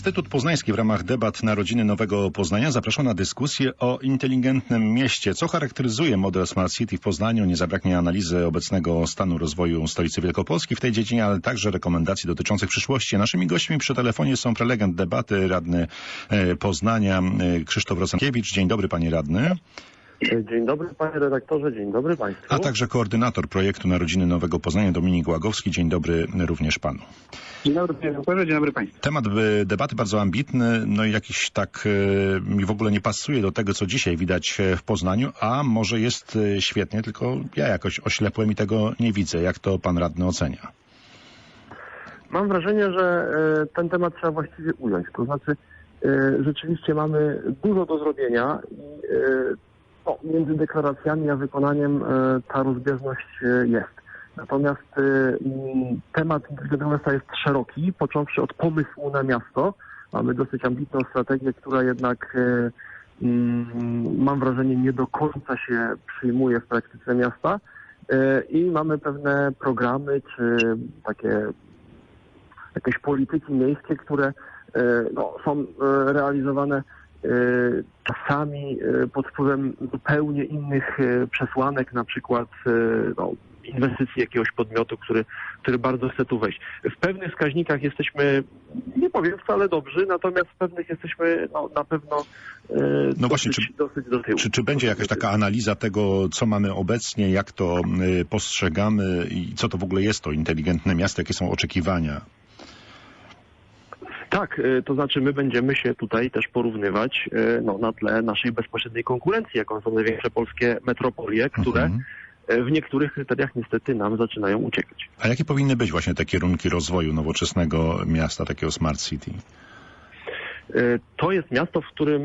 Instytut Poznański w ramach debat Narodziny Nowego Poznania zapraszał na dyskusję o inteligentnym mieście. Co charakteryzuje model Smart City w Poznaniu? Nie zabraknie analizy obecnego stanu rozwoju stolicy Wielkopolski w tej dziedzinie, ale także rekomendacji dotyczących przyszłości. Naszymi gośćmi przy telefonie są prelegent debaty, radny e, Poznania e, Krzysztof Rosenkiewicz. Dzień dobry panie radny. Dzień dobry panie redaktorze, dzień dobry państwu. A także koordynator projektu Narodziny Nowego Poznania Dominik Łagowski. Dzień dobry również panu. Dzień dobry panie redaktorze, dzień dobry państwu. Temat e, debaty bardzo ambitny, no i jakiś tak e, mi w ogóle nie pasuje do tego, co dzisiaj widać e, w Poznaniu, a może jest świetnie, tylko ja jakoś oślepłem i tego nie widzę. Jak to pan radny ocenia? Mam wrażenie, że ten temat trzeba właściwie ująć. To znaczy, rzeczywiście mamy dużo do zrobienia i między deklaracjami a wykonaniem e, ta rozbieżność e, jest. Natomiast e, temat inteligentnego miasta jest szeroki, począwszy od pomysłu na miasto. Mamy dosyć ambitną strategię, która jednak mam wrażenie nie do końca się przyjmuje w praktyce miasta. I mamy pewne programy czy takie jakieś polityki miejskie, które no, są realizowane czasami e, pod wpływem zupełnie innych e, przesłanek, na przykład no, inwestycji jakiegoś podmiotu, który, który bardzo chce tu wejść. W pewnych wskaźnikach jesteśmy, nie powiem wcale dobrzy, natomiast w pewnych jesteśmy no, na pewno e, No właśnie, dosyć, czy- dosyć do tyłu. Czy, czy będzie jakaś taka analiza tego, co mamy obecnie, jak to y, postrzegamy i co to w ogóle jest to inteligentne miasto, jakie są oczekiwania? Tak, y, to znaczy my będziemy się tutaj też porównywać y, no, na tle naszej bezpośredniej konkurencji, jaką są największe polskie metropolie, które Mhm. y, w niektórych kryteriach niestety nam zaczynają uciekać. A jakie powinny być właśnie te kierunki rozwoju nowoczesnego miasta, takiego smart city? To jest miasto, w którym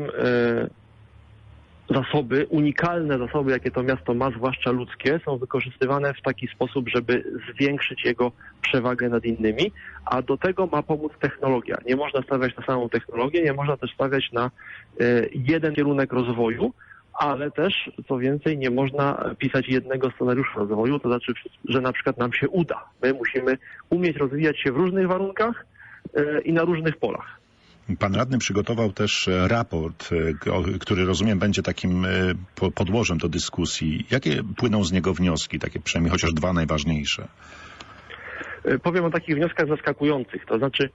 zasoby, unikalne zasoby, jakie to miasto ma, zwłaszcza ludzkie, są wykorzystywane w taki sposób, żeby zwiększyć jego przewagę nad innymi, a do tego ma pomóc technologia. Nie można stawiać na samą technologię, nie można też stawiać na y, jeden kierunek rozwoju, ale też, co więcej, nie można pisać jednego scenariusza rozwoju, to znaczy, że na przykład nam się uda. My musimy umieć rozwijać się w różnych warunkach y, i na różnych polach. Pan radny przygotował też e, raport, e, który rozumiem będzie takim e, po- podłożem do dyskusji. Jakie płyną z niego wnioski, takie przynajmniej chociaż dwa najważniejsze? Powiem o takich wnioskach zaskakujących. To znaczy,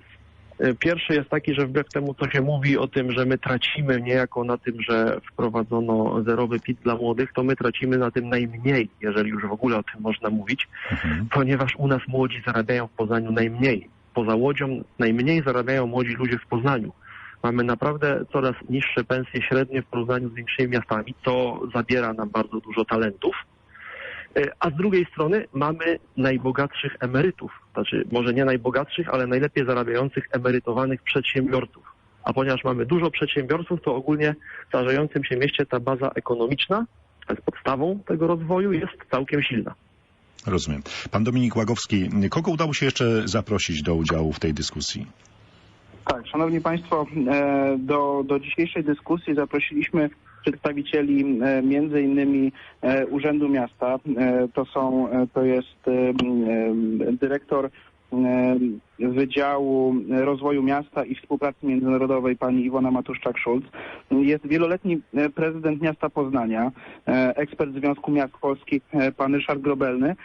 pierwszy jest taki, że wbrew temu, co się mówi o tym, że my tracimy niejako na tym, że wprowadzono zerowy PIT dla młodych, to my tracimy na tym najmniej, jeżeli już w ogóle o tym można mówić, Mhm. ponieważ u nas młodzi zarabiają w Poznaniu najmniej. Poza Łodzią najmniej zarabiają młodzi ludzie w Poznaniu. Mamy naprawdę coraz niższe pensje średnie w porównaniu z większymi miastami. To zabiera nam bardzo dużo talentów. E, A z drugiej strony mamy najbogatszych emerytów. Znaczy, może nie najbogatszych, ale najlepiej zarabiających emerytowanych przedsiębiorców. A ponieważ mamy dużo przedsiębiorców, to ogólnie w starzejącym się mieście ta baza ekonomiczna, to jest podstawą tego rozwoju, jest całkiem silna. Rozumiem. Pan Dominik Łagowski, kogo udało się jeszcze zaprosić do udziału w tej dyskusji? Tak, szanowni państwo, e, do, do dzisiejszej dyskusji zaprosiliśmy przedstawicieli e, między innymi e, Urzędu Miasta. To są, to jest dyrektor Wydziału Rozwoju Miasta i Współpracy Międzynarodowej pani Iwona Matuszczak-Szulc. Jest wieloletni e, prezydent miasta Poznania, e, ekspert Związku Miast Polskich e, pan Ryszard Grobelny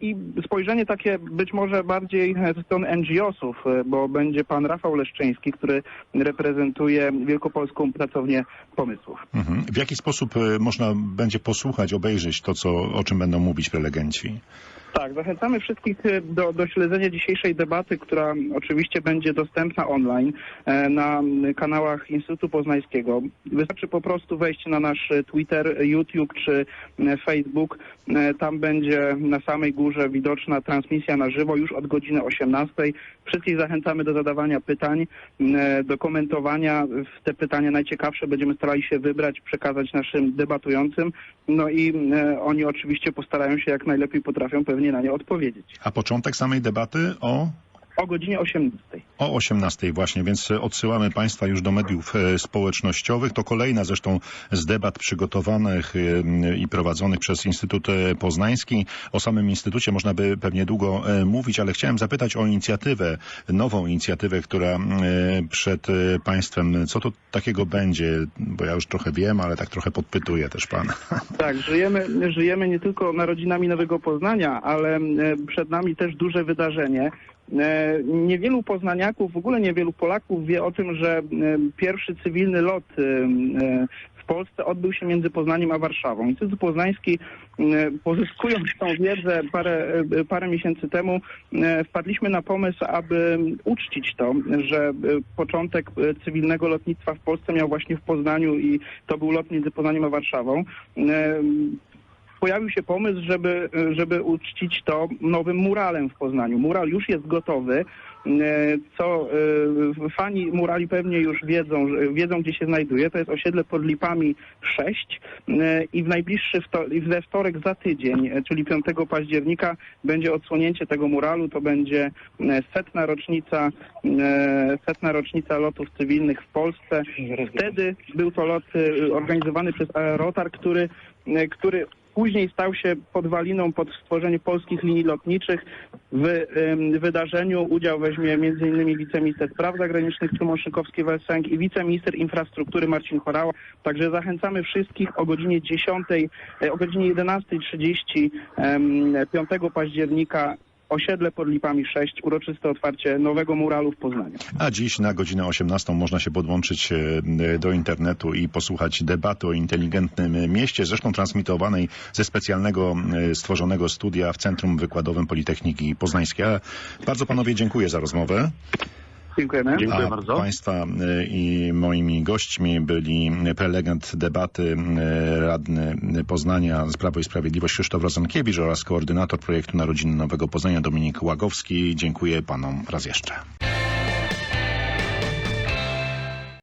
i spojrzenie takie być może bardziej e, ze strony NGO-sów, e, bo będzie pan Rafał Leszczyński, który reprezentuje Wielkopolską Pracownię Pomysłów. Mhm. W jaki sposób e, można będzie posłuchać, obejrzeć to, co, o czym będą mówić prelegenci? Tak, zachęcamy wszystkich e, do, do śledzenia dzisiejszej debaty, która oczywiście będzie dostępna online e, na kanałach Instytutu Poznańskiego. Wystarczy po prostu wejść na nasz e, Twitter, YouTube czy e, Facebook. E, Tam będzie na samej górze widoczna transmisja na żywo już od godziny 18. Wszystkich zachęcamy do zadawania pytań, e, do komentowania. Te pytania najciekawsze będziemy starali się wybrać, przekazać naszym debatującym. No i e, oni oczywiście postarają się jak najlepiej potrafią pewnie na nie odpowiedzieć. A początek samej debaty o o godzinie 18. O 18 właśnie, więc odsyłamy Państwa już do mediów e, społecznościowych. To kolejna zresztą z debat przygotowanych e, i prowadzonych przez Instytut e, Poznański. O samym Instytucie można by pewnie długo mówić, ale chciałem zapytać o inicjatywę, nową inicjatywę, która przed Państwem, co to takiego będzie? Bo ja już trochę wiem, ale tak trochę podpytuję też Pana. Tak, żyjemy, żyjemy nie tylko narodzinami Nowego Poznania, ale przed nami też duże wydarzenie. E, niewielu poznaniaków, w ogóle niewielu Polaków wie o tym, że e, pierwszy cywilny lot e, w Polsce odbył się między Poznaniem a Warszawą. Instytut Poznański, pozyskując tą wiedzę parę, parę miesięcy temu, wpadliśmy na pomysł, aby uczcić to, że początek cywilnego lotnictwa w Polsce miał właśnie w Poznaniu i to był lot między Poznaniem a Warszawą pojawił się pomysł, żeby, żeby uczcić to nowym muralem w Poznaniu. Mural już jest gotowy, e, co e, fani murali pewnie już wiedzą, wiedzą gdzie się znajduje. To jest osiedle pod Lipami 6 e, i w najbliższy we wtorek za tydzień, czyli 5 października będzie odsłonięcie tego muralu. To będzie setna rocznica, setna rocznica lotów cywilnych w Polsce. Wtedy był to lot organizowany przez Aerotar, który który Później stał się podwaliną pod stworzenie polskich linii lotniczych. W wydarzeniu udział weźmie m.in. wiceminister spraw zagranicznych Szymon Szykowski-Welsenk i wiceminister infrastruktury Marcin Chorała. Także zachęcamy wszystkich o godzinie 10, e, o godzinie 11.30 5 października osiedle pod Lipami 6, uroczyste otwarcie nowego muralu w Poznaniu. A dziś na godzinę 18 można się podłączyć e, do internetu i posłuchać debaty o inteligentnym mieście, zresztą transmitowanej ze specjalnego e, stworzonego studia w Centrum Wykładowym Politechniki Poznańskiej. Bardzo panowie dziękuję za rozmowę. Dziękujemy. Dziękuję A bardzo. Państwa e, i moimi gośćmi byli prelegent debaty radny Poznania z Prawo i Sprawiedliwość Krzysztof Rozankiewicz oraz koordynator projektu Narodziny Nowego Poznania Dominik Łagowski. Dziękuję panom raz jeszcze.